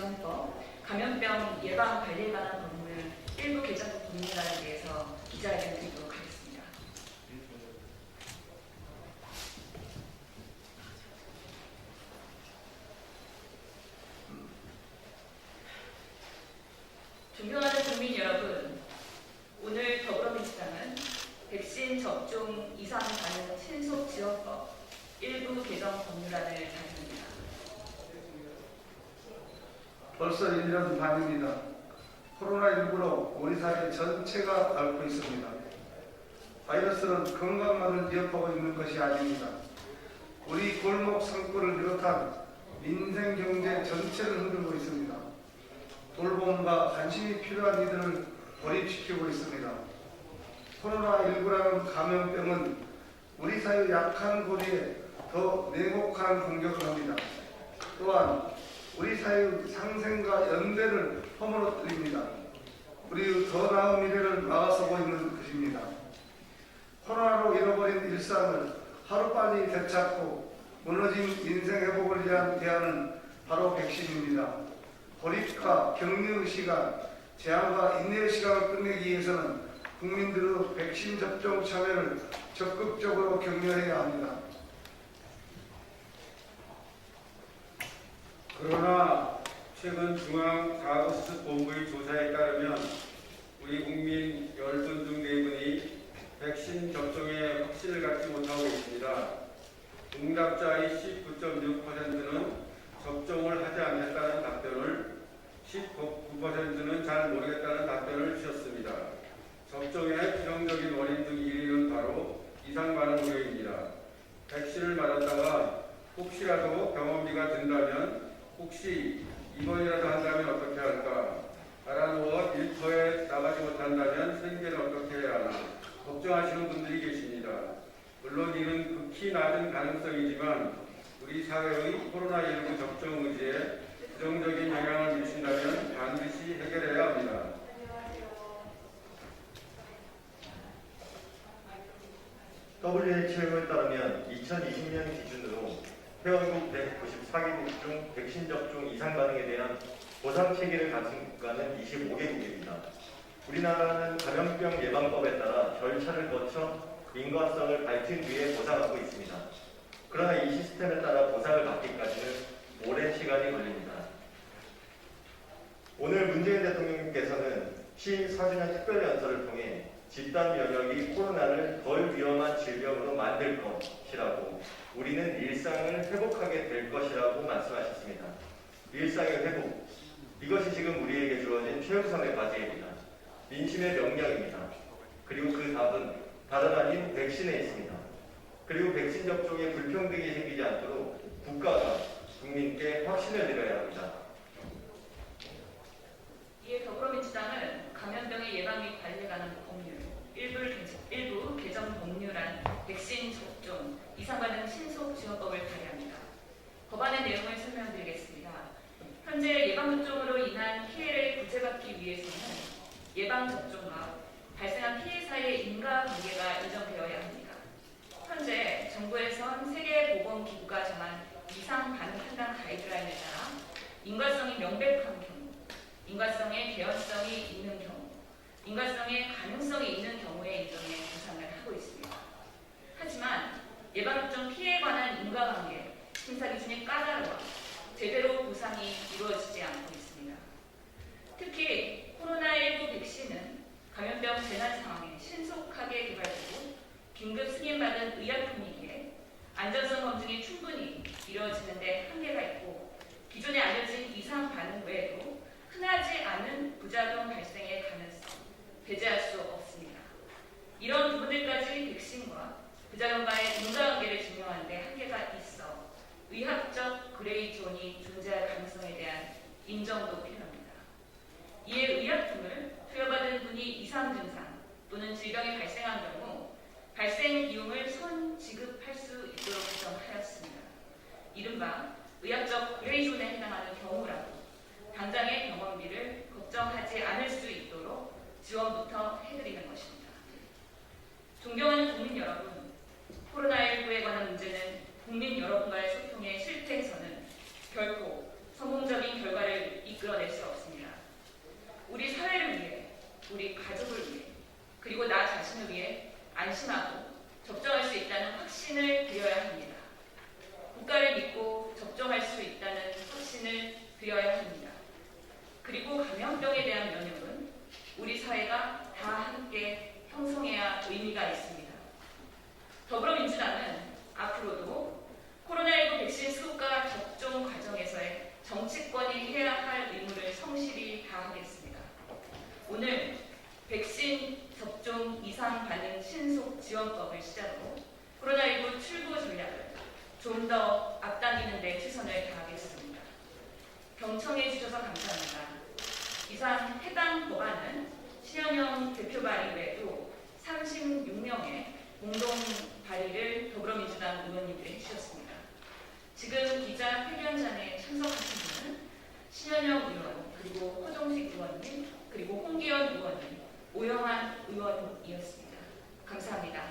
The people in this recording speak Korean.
지원법 감염병 예방 관리에 관한 법률 일부 개정법 법률안에 대해서 기자회견 드리도록 하겠습니다. 존경하는 국민 여러분, 오늘 더불어민주당은 백신 접종 이상 반응 신속 지원법 일부 개정 법률안을 발의합니다. 벌써 1년 반입니다. 코로나19로 우리 사회 전체가 앓고 있습니다. 바이러스는 건강만을 위협하고 있는 것이 아닙니다. 우리 골목 상권을 비롯한 민생 경제 전체를 흔들고 있습니다. 돌봄과 관심이 필요한 이들을 고립시키고 있습니다. 코로나19라는 감염병은 우리 사회 약한 고리에 더 냉혹한 공격을 합니다. 또한 우리 사회의 상생과 연대를 허물어뜨립니다. 우리의 더 나은 미래를 막아서고 있는 것입니다. 코로나로 잃어버린 일상을 하루빨리 되찾고 무너진 인생 회복을 위한 대안은 바로 백신입니다. 고립과 격리의 시간, 제한과 인내의 시간을 끝내기 위해서는 국민들의 백신 접종 참여를 적극적으로 격려해야 합니다. 그러나 최근 중앙자구수본부의 조사에 따르면 우리 국민 10분 중 4분이 백신 접종에 확신을 갖지 못하고 있습니다. 응답자의 19.6%는 접종을 하지 않겠다는 답변을 19%는 잘 모르겠다는 답변을 주셨습니다. 접종의 부정적인 원인 중 1위는 바로 이상 반응 우려입니다. 백신을 맞았다가 혹시라도 병원비가 든다면 혹시 입원이라도 한다면 어떻게 할까? 알아누워 일터에 나가지 못한다면 생계를 어떻게 해야 하나? 걱정하시는 분들이 계십니다. 물론 이는 극히 낮은 가능성이지만 우리 사회의 코로나19 접종 의지에 부정적인 영향을 미친다면 반드시 해결해야 합니다. WHO에 따르면 2020년 기준으로 회원국 194개국 중 백신 접종 이상 반응에 대한 보상 체계를 가진 국가는 25개국입니다. 우리나라는 감염병 예방법에 따라 절차를 거쳐 인과성을 밝힌 뒤에 보상하고 있습니다. 그러나 이 시스템에 따라 보상을 받기까지는 오랜 시간이 걸립니다. 오늘 문재인 대통령께서는 취임 4주년 특별 연설을 통해 집단 면역이 코로나를 덜 위험한 질병으로 만들 것이라고 우리는 일상을 회복하게 될 것이라고 말씀하셨습니다. 일상의 회복. 이것이 지금 우리에게 주어진 최우선의 과제입니다. 민심의 명령입니다. 그리고 그 답은 다른 아닌 백신에 있습니다. 그리고 백신 접종에 불평등이 생기지 않도록 국가가 국민께 확신을 드려야 합니다. 이에 더불어민주당은 감염병의 예방 및 관리에 관한 일부, 개- 일부 개정 법률안 백신 접종 이상 반응 신속 지원법을 발의합니다. 법안의 내용을 설명드리겠습니다. 현재 예방 접종으로 인한 피해를 구제받기 위해서는 예방 접종과 발생한 피해 사이의 인과관계가 인정되어야 합니다. 현재 정부에선 세계보건기구가 정한 이상 반응 판단 가이드라인을 따라 인과성이 명백한 경우 인과성의 개연성이 있는 경우, 인과성의 가능성이 있는 경우에 인정해 보상을 하고 있습니다. 하지만 예방접종 피해에 관한 인과관계, 심사 기준이 까다로워 제대로 보상이 이루어지지 않고 있습니다. 특히 코로나19 백신은 감염병 재난 상황에 신속하게 개발되고 긴급 승인받은 의약품이기에 안전성 검증이 충분히 이루어지는데 한계가 있고 기존에 알려진 이상 반응 외에도 흔하지 않은 부작용 발생의 가능성 배제할 수 없습니다. 이런 부분들까지 백신과 부작용과의 인과관계를 증명하는 데 한계가 있어 의학적 그레이 존이 존재할 가능성에 대한 인정도 필요합니다. 이에 의약품을 투여받은 분이 이상 증상 또는 질병이 발생한 경우 발생 비용을 선 지급할 수 있도록 규정하였습니다. 이른바 의학적 그레이 존에 해당하는 경우라도 당장의 병원비를 걱정하지 않을 수 있도록 지원부터 해드리는 것입니다. 존경하는 국민 여러분, 코로나19에 관한 문제는 국민 여러분과의 소통의 실태에서는 결코 성공적인 결과를 이끌어낼 수 없습니다. 우리 사회를 위해, 우리 가족을 위해, 그리고 나 자신을 위해 안심하고 접종할 수 있다는 확신을 드려야 합니다. 국가를 믿고 접종할 수 있다는 확신을 드려야 합니다. 그리고 감염병에 대한 면역은 우리 사회가 다 함께 형성해야 의미가 있습니다. 더불어민주당은 앞으로도 코로나19 백신 수급과 접종 좀 더 앞당기는 데 최선을 다하겠습니다. 경청해 주셔서 감사합니다. 이상 해당 법안은 시현영 대표 발의 외에도 36명의 공동 발의를 더불어민주당 의원님들이 해주셨습니다. 지금 기자 회견장에 참석하신 분은 신현영 의원, 그리고 허종식 의원님, 그리고 홍기현 의원님, 오영환 의원이었습니다. 감사합니다.